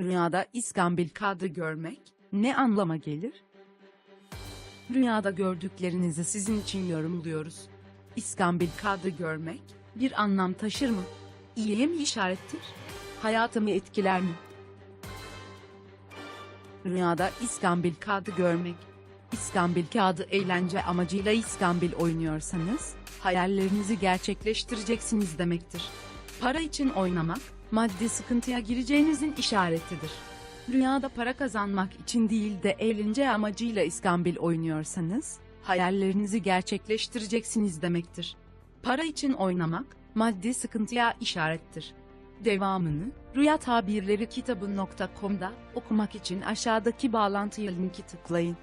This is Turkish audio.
Rüyada iskambil kadri görmek ne anlama gelir? Rüyada gördüklerinizi sizin için yorumluyoruz. İskambil kadri görmek bir anlam taşır mı? İyiye mi işarettir? Hayatımı etkiler mi? Rüyada iskambil kağıdı görmek. İskambil kağıdı eğlence amacıyla iskambil oynuyorsanız, hayallerinizi gerçekleştireceksiniz demektir. Para için oynamak, maddi sıkıntıya gireceğinizin işaretidir. Rüyada para kazanmak için değil de eğlence amacıyla iskambil oynuyorsanız, hayallerinizi gerçekleştireceksiniz demektir. Para için oynamak, maddi sıkıntıya işarettir. Devamını Rüya Tabirleri kitabı.com'da okumak için aşağıdaki bağlantıya linki tıklayın.